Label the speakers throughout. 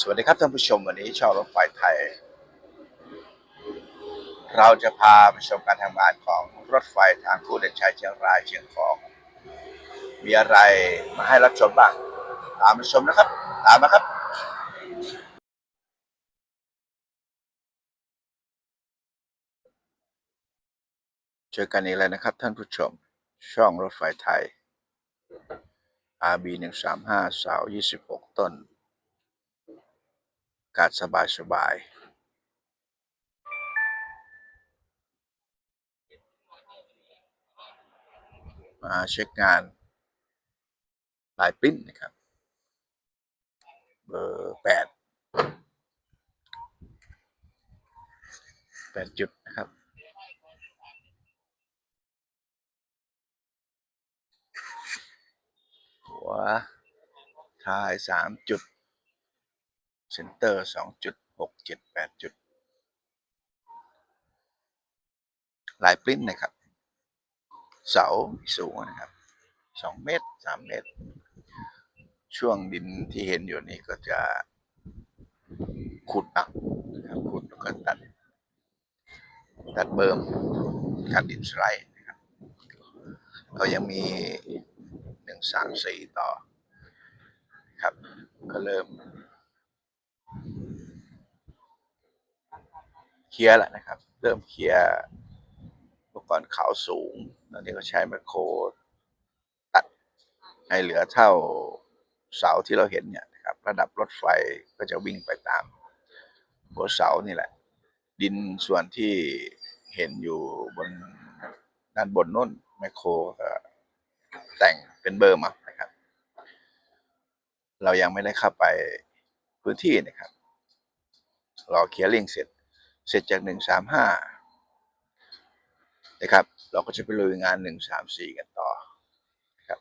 Speaker 1: สวัสดีครับท่านผู้ชมวันนี้ชอบรถไฟไทย เราจะพาไปชมการทำงานของรถไฟทางคู่เด่นชัยเชียงรายเชียงของ มีอะไรมาให้รับชมบ้าง ตามมาชมนะครับ ตามมาครับเจอกันอีกแล้วนะครับท่านผู้ชมช่องรถไฟไทย RB 135เสา26 ต้นากาศสบายสบายมาเช็คงานลายปิ้นนะครับ เบอร์แปดแปดจุดนะครับหัวท้ายสามจุด เซนเตอร์สองจุดหกเจ็ดแปดจุดลายปริ้นนะครับ เสาสูงนะครับสองเมตรสามเมตร ช่วงดินที่เห็นอยู่นี่ก็จะขุดอักนะครับขุดแล้วก็ตัด ตัดเบิ่มการดินสไลด์นะครับก็ยังมีหนึ่งสามสี่ต่อครับ ก็เริ่ม เคลียร์แล้วนะครับ เริ่มเคลียร์เมื่อก่อนเขาสูง ตอนนี้ก็ใช้แมคโครตัดให้เหลือเท่าเสาที่เราเห็นเนี่ยนะครับ ระดับรถไฟก็จะวิ่งไปตามหัวเสานี่แหละ ดินส่วนที่เห็นอยู่บนด้านบนนู้นแมคโครแต่งเป็นเบอร์มานะครับ เรายังไม่ได้เข้าไปพื้นที่นะครับ รอเคลียร์ลิงเสร็จ เสร็จจากหนึ่งสามห้านะครับ เราก็จะไปลุยงานหนึ่งสามสี่กันต่อครับ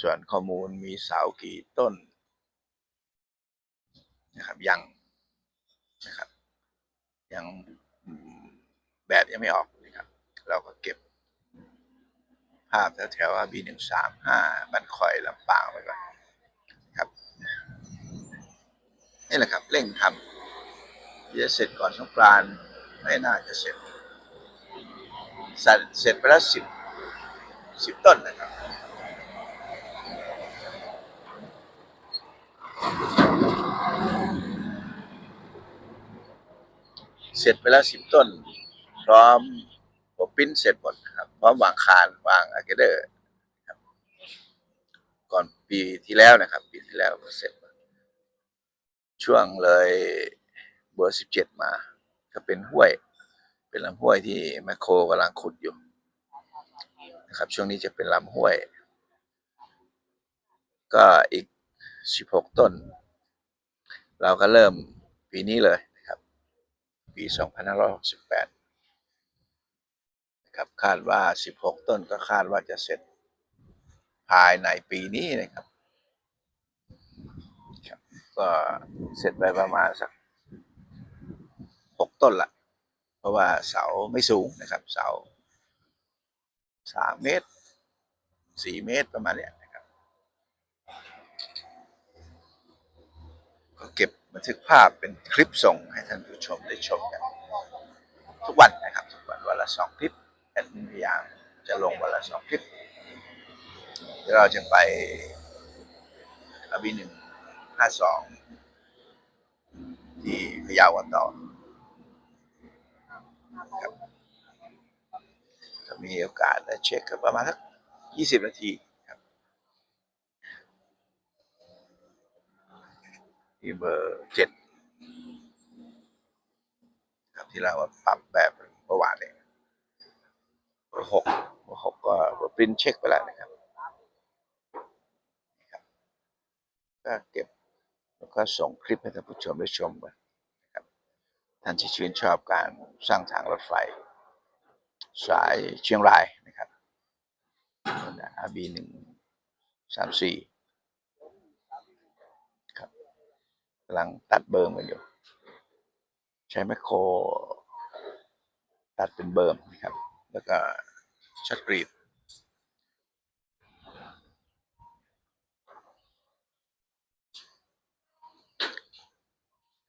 Speaker 1: ส่วนข้อมูลมีเสากี่ต้นนะครับยังนะครับยังแบบยังไม่ออกนะครับ เราก็เก็บภาพแถวๆบีหนึ่งสามห้าบันคอยลำปางไว้ก่อนครับนี่แหละครับเร่งทำ จะเสร็จก่อนสงกรานต์ไม่น่าจะเสร็จเสร็จ เสร็จไปแล้วสิบสิบต้นนะครับเสร็จไปแล้วสิบต้น พร้อมหัวปริ้นเสร็จหมดนะครับ พร้อมวางคานวางอะเกเดอร์ครับก่อนปีที่แล้วนะครับ ปีที่แล้วเสร็จ ช่วงเลย เบอร์สิบเจ็ดมา ก็เป็นห้วย เป็นลำห้วยที่แมคโครกำลังขุดอยู่นะครับช่วงนี้จะเป็นลำห้วย ก็อีกสิบหกต้น เราก็เริ่มปีนี้เลยนะครับ ปีสองพันห้าร้อยหกสิบแปดนะครับคาดว่าสิบหกต้นก็คาดว่าจะเสร็จภายในปีนี้นะครับ ก็เสร็จไปประมาณสัก หกต้นละเพราะว่าเสาไม่สูงนะครับ เสาสามเมตรสี่เมตรประมาณเนี้ยนะครับ ก็เก็บบันทึกภาพเป็นคลิปส่งให้ท่านผู้ชมได้ชมกัน ทุกวันนะครับ ทุกวันวันละสองคลิปแอดมินพยายามจะลงวันละสองคลิปเดี๋ยวเราจะไปอบีหนึ่งห้าสองที่พยากันต่อ ถ้ามีโอกาสเช็คก็ประมาณสักยี่สิบนาทีครับที่เบอร์เจ็ดครับที่เราปรับแบบเมื่อวานเองเบอร์หกเบอร์หกก็ปริ้นเช็คไปแล้วนะครับก็เก็บแล้วก็ส่งคลิปให้ท่านผู้ชมได้ชมกัน ท่านที่ชื่นชอบการสร้างทางรถไฟ สายเชียงรายนะครับอาบีหนึ่งสามสี่ครับกำลังตัดเบิร์มกันอยู่ ใช้แมคโคร ตัดเป็นเบิร์มนะครับ แล้วก็ช็อตกรีด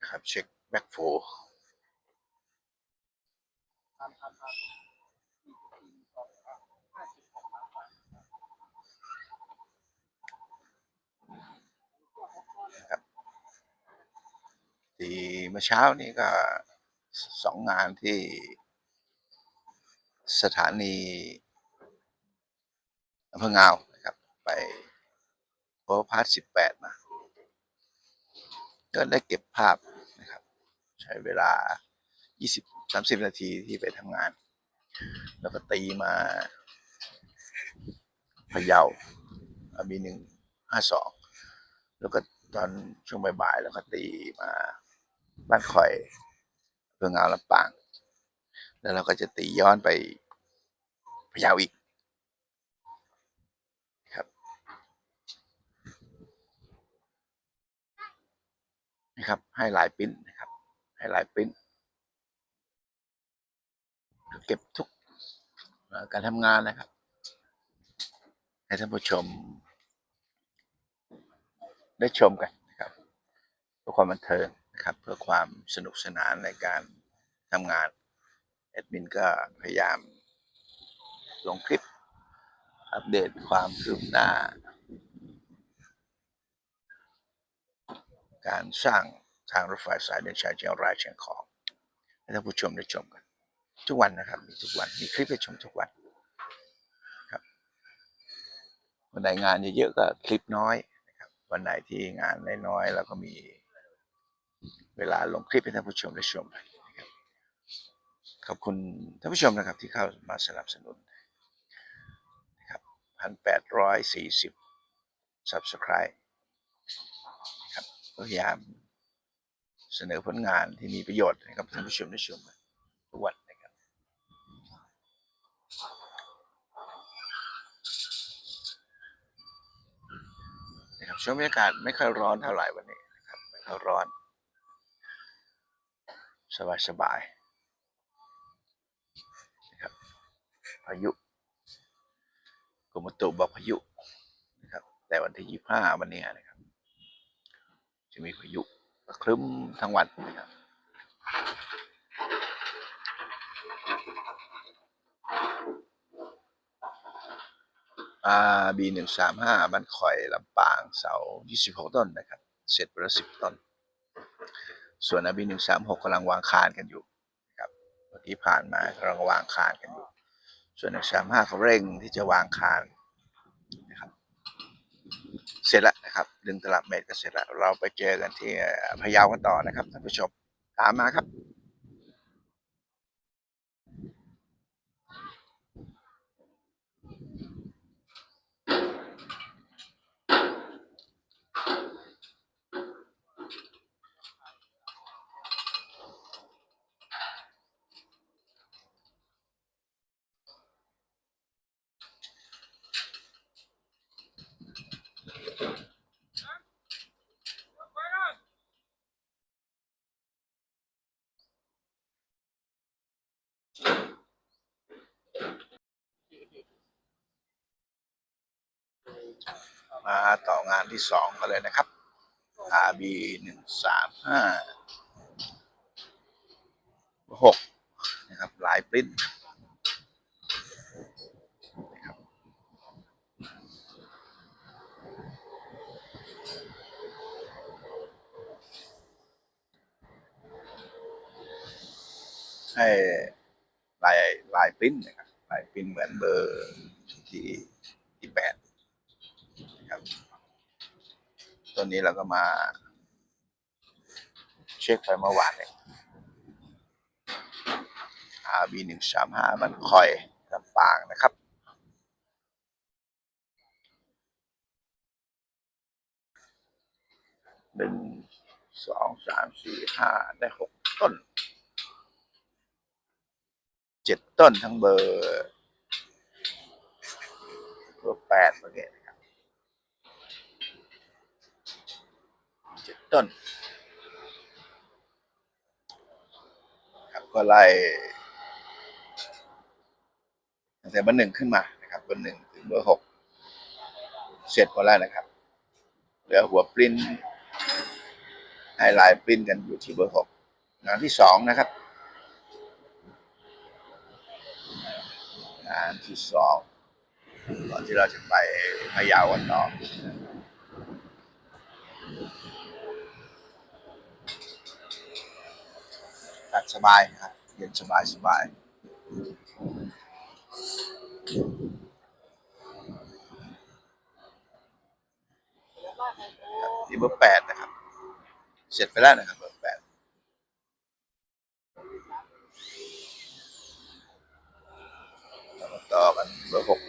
Speaker 1: ครับเช็คแบ็กโฟนะครับ ที่เมื่อเช้านี้ก็สองงานที่สถานีอำเภองาวนะครับ ไปโพพาร์ทสิบแปดมาก็ได้เก็บภาพนะครับ ใช้เวลา 20 30 นาทีที่ไปทำงาน แล้วก็ตีมาพะเยาบีหนึ่งห้าสองแล้วก็ตอนช่วงบ่ายๆแล้วก็ตีมา บ้านคอยเพื่องาวลำปาง แล้วเราก็จะตีย้อนไปพะเยาอีกครับนะครับ ให้หลายปิ้นนะครับ ให้หลายปิ้นเก็บทุกการทำงานนะครับ ให้ท่านผู้ชม ได้ชมกันนะครับเพื่อความบันเทิง ครับเพื่อความสนุกสนานในการทำงานแอดมินก็พยายามลงคลิป อัปเดตความคืบหน้า การสร้างทางรถไฟสายเดินชายเชียงรายเชียงของให้ท่านผู้ชมได้ชมกัน ทุกวันนะครับมีทุกวันมีคลิปให้ชมทุกวันครับวันไหนงานเยอะๆก็คลิปน้อยนะครับวันไหนที่งานน้อยๆเราก็มี เวลาลงคลิปให้ท่านผู้ชมได้ชมนะครับขอบคุณท่านผู้ชมนะครับที่เข้ามาสนับสนุนนะครับพันแปดร้อยสี่สิบ subscribe ครับพยายามเสนอผลงานที่มีประโยชน์ให้กับท่านผู้ชมได้ชมนทุกวันนะครับ นะครับช่วงบรรยากาศไม่ค่อยร้อนเท่าไหร่วันนี้นะครับไม่ค่อยร้อน สบายสบายๆนะครับพายุกรมตุบอกพายุนะครับแต่วันที่ยี่ห้าวันนี้นะครับ จะมีพายุครึ้มทั้งวันนะครับอาบีหนึ่งสามห้าบ้านคอยลำปางเสายี่สิบหกต้นนะครับ เสร็จไปแล้วสิบต้น ส่วนอบีหนึ่งสามหกกำลังวางคานกันอยู่นะครับเมื่อกี้ผ่านมากำลังวางคานกันอยู่ ส่วนหนึ่งสามห้าเขาเร่งที่จะวางคานนะครับเสร็จแล้วนะครับดึงตลับเมตรก็เสร็จแล้วเราไปเจอกันที่พะเยากันต่อนะครับท่านผู้ชมตามมาครับ มาต่องานที่สองกันเลยนะครับ RB หนึ่งสามห้าหกนะครับหลายปริ้นนะครับให้ลายลายปริ้นนะครับลายปริ้นเหมือนเบอร์ที่ที่แปด ครับตัว นี้เราก็มา เช็คไปเมื่อวานเนี่ย RB หนึ่งสามห้ามันคอยลำปางนะครับ หนึ่งสองสามสี่ห้าได้หกต้น เจ็ดต้นทั้งเบอร์ เบอร์แปดเมื่อกี้นะครับเจ็ด ต้นครับก็ไล่ตั้งแต่เบอร์หนึ่งขึ้นมานะครับเบอร์หนึ่งถึงเบอร์หกเสร็จหมดแล้วนะครับเหลือหัวปริ้นให้ลายปริ้นกันอยู่ที่เบอร์หกงานที่สองนะครับงานที่สองก่อนที่เราจะไปพะเยาวันต่อ ตัดสบายครับเย็นสบายสบายที่เบอร์แปดนะครับ เสร็จไปแล้วนะครับเบอร์แปดต่อกันเบอร์หก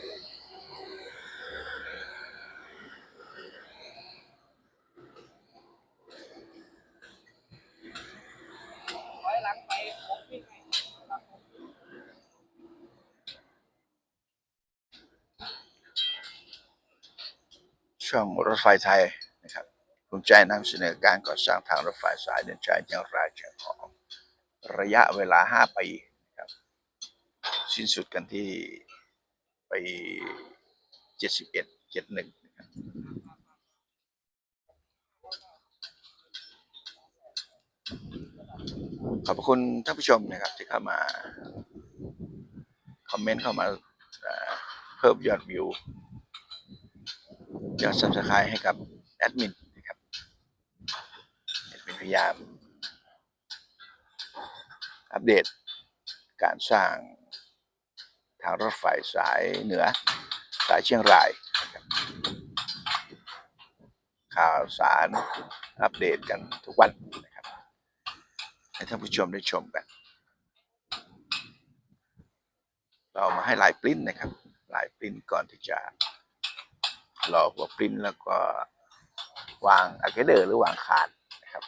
Speaker 1: ช่องรถไฟไทยนะครับภูมิใจนำเสนอการก่อสร้างทางรถไฟสายเดินชายเชียงรายเชียงของระยะเวลา 5 ปีนะครับสิ้นสุดกันที่ปี 71 71นะครับขอบคุณท่านผู้ชมนะครับที่เข้ามา คอมเมนต์เข้ามาเพิ่มยอดวิว ยอด subscribe ให้กับแอดมินนะครับแอดมินพยายาม อัปเดตการสร้างทางรถไฟสายเหนือสายเชียงรายรข่าวสารอัปเดตกันทุกวันนะครับให้ท่านผู้ชมได้ชมกัน เรามาให้ลายปริ้นนะครับลายปริ้นก่อนที่จะ รอหัวปริ้นแล้วก็วางอะเกเดอร์หรือวางคานนะครับ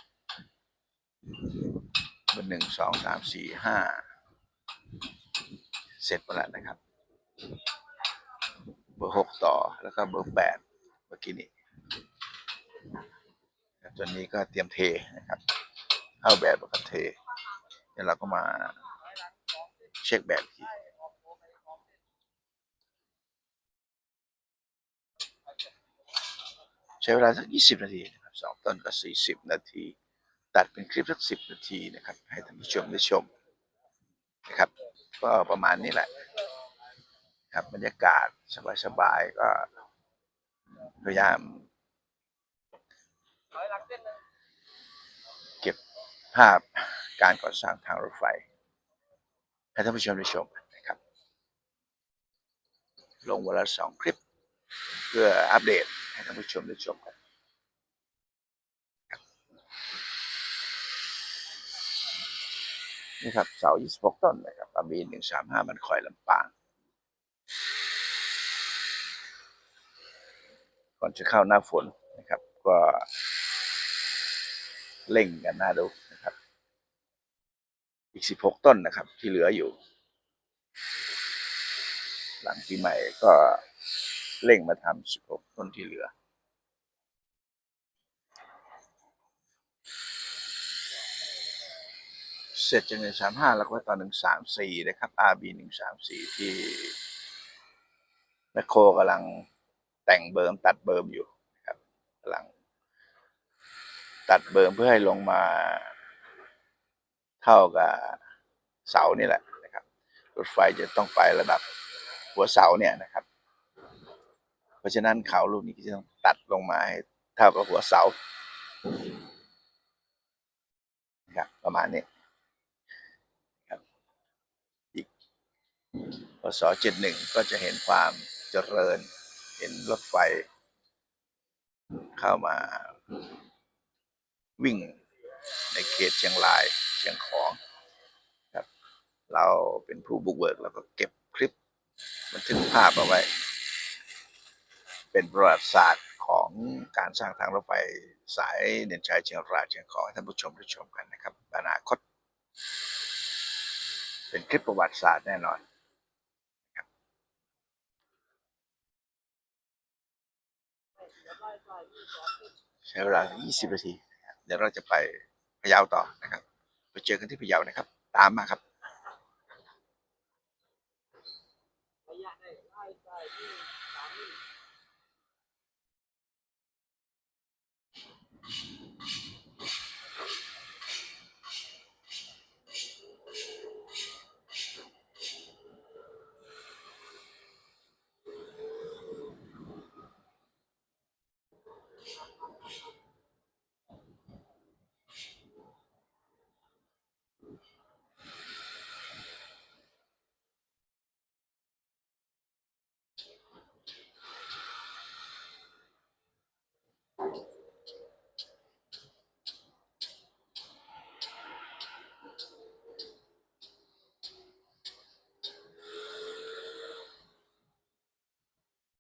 Speaker 1: เบอร์หนึ่งสองสามสี่ห้าเสร็จไปแล้วนะครับ เบอร์หกต่อแล้วก็เบอร์แปดเมื่อกี้นี้ตอนนี้ก็เตรียมเทนะครับเข้าแบบแล้วก็เทเดี๋ยวเราก็มาเช็คแบบอีก ใช้เวลาสักยีนาทีนะครับสองต้นก็สี่สิบนาที ตัดเป็นคลิปสักสิบนาทีนะครับ ให้ท่านผู้ชมได้ชมนะครับ ก็ประมาณนี้แหละครับบรรยากาศสบายๆก็พยายามเก็บภาพการก่อสร้างทางรถไฟ ให้ท่านผู้ชมได้ชมนะครับ ลงวันละสองคลิป เพื่ออัปเดต ให้ท่านผู้ชมได้ชมกันครับนี่ครับเสา 26 ต้นนะครับอาบี135 มันคอยลำปาง ก่อนจะเข้าหน้าฝนนะครับ ก็เล่งกันหน่าดูนะครับ อีก 16 ต้นนะครับที่เหลืออยู่ หลังปีใหม่ก็ เร่งมาทำ16ต้นที่เหลือ เสร็จจากหนึ่งสามห้าแล้วก็ตอนหนึ่งสามสี่นะครับ RB หนึ่งสามสี่ที่แมคโครกำลังแต่งเบิร์มตัดเบิร์มอยู่นะครับกำลัง ตัดเบิร์มเพื่อให้ลงมาเท่ากับเสานี่แหละนะครับ รถไฟจะต้องไประดับหัวเสาเนี่ยนะครับ เพราะฉะนั้นเขาลูกนี้ก็จะต้องตัดลงมาให้เท่ากับหัวเสาครับประมาณนี้พศเจ็ดหนึ่งก็จะเห็นความเจริญ เห็นรถไฟ เข้ามาวิ่งในเขตเชียงรายเชียงของครับ เราเป็นผู้บุกเบิกเราก็เก็บคลิปบันทึกภาพเอาไว้ เป็นประวัติศาสตร์ของการสร้างทางรถไฟสายเด่นชัยเชียงรายเชียงของให้ท่านผู้ชมได้ชมกันนะครับอนาคต เป็นคลิปประวัติศาสตร์แน่นอนใช้เวลา 20 นาที เดี๋ยวเราจะไปพะเยาต่อนะครับ ไปเจอกันที่พะเยานะครับ ตามมาครับ